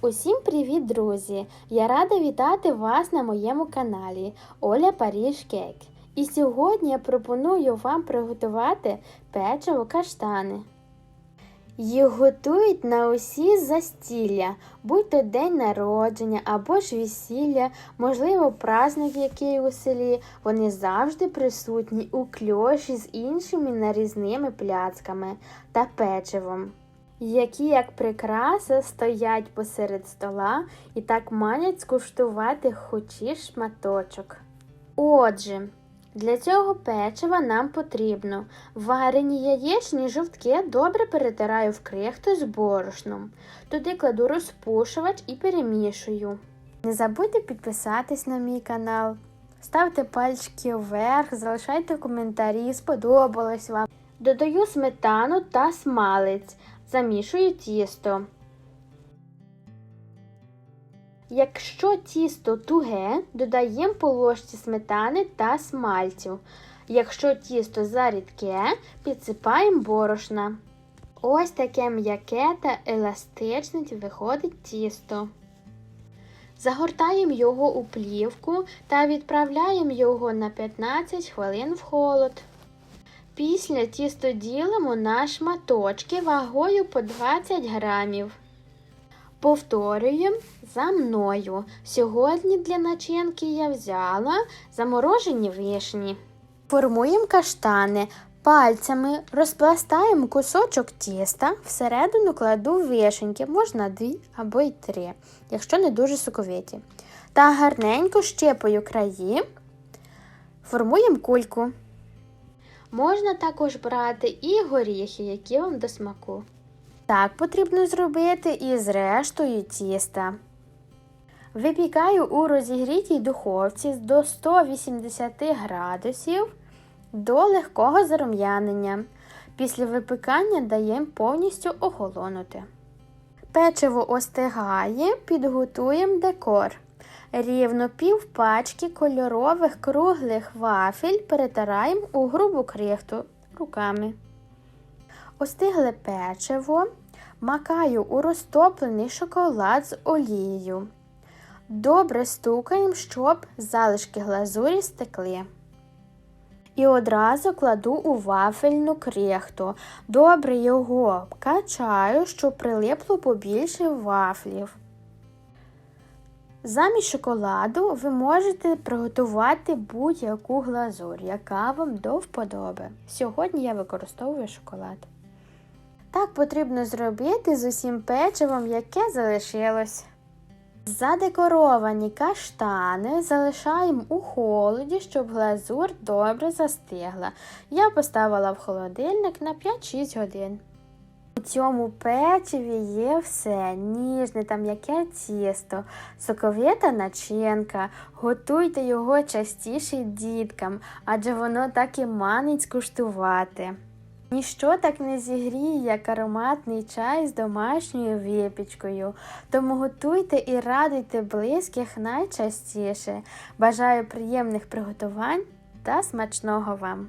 Усім привіт, друзі! Я рада вітати вас на моєму каналі Оля Паріж Кейк. І сьогодні я пропоную вам приготувати печиво каштани. Їх готують на усі застілля, будь то день народження або ж весілля, можливо, праздник який у селі. Вони завжди присутні у кльоші з іншими нарізними пляцками та печивом які, як прикраса, стоять посеред стола і так манять скуштувати хоч і шматочок. Отже, для цього печива нам потрібно варені яєчні жовтки добре перетираю в крихту з борошном. Туди кладу розпушувач і перемішую. Не забудьте підписатись на мій канал, ставте пальчики вверх, залишайте коментарі, сподобалось вам. Додаю сметану та смалець. Замішую тісто. Якщо тісто туге, додаємо по ложці сметани та смальцю. Якщо тісто зарідке, підсипаємо борошна. Ось таке м'яке та еластичне виходить тісто. Загортаємо його у плівку та відправляємо його на 15 хвилин в холод. Після тісто ділимо на шматочки вагою по 20 грамів. Повторюємо за мною. Сьогодні для начинки я взяла заморожені вишні. Формуємо каштани. Пальцями розпластаємо кусочок тіста, всередину кладу вишеньки, можна дві або й три, якщо не дуже соковиті. Та гарненько щепою краї, формуємо кульку. Можна також брати і горіхи, які вам до смаку. Так потрібно зробити і з рештою тіста. Випікаю у розігрітій духовці до 180 градусів до легкого зарум'янення. Після випікання даємо повністю охолонути. Печиво остигає, підготуємо декор. Рівно пів пачки кольорових круглих вафель перетираємо у грубу крихту руками. Остигле печиво макаю у розтоплений шоколад з олією. Добре стукаємо, щоб залишки глазурі стекли. І одразу кладу у вафельну крихту. Добре його качаю, щоб прилипло побільше вафлів. Замість шоколаду ви можете приготувати будь-яку глазурь, яка вам до вподоби. Сьогодні я використовую шоколад. Так потрібно зробити з усім печивом, яке залишилось. Задекоровані каштани залишаємо у холоді, щоб глазур добре застигла. Я поставила в холодильник на 5-6 годин. У цьому печиві є все ніжне та м'яке тісто, соковита начинка. Готуйте його частіше діткам, адже воно так і манить скуштувати. Ніщо так не зігріє, як ароматний чай з домашньою випічкою, тому готуйте і радуйте близьких найчастіше. Бажаю приємних приготувань та смачного вам!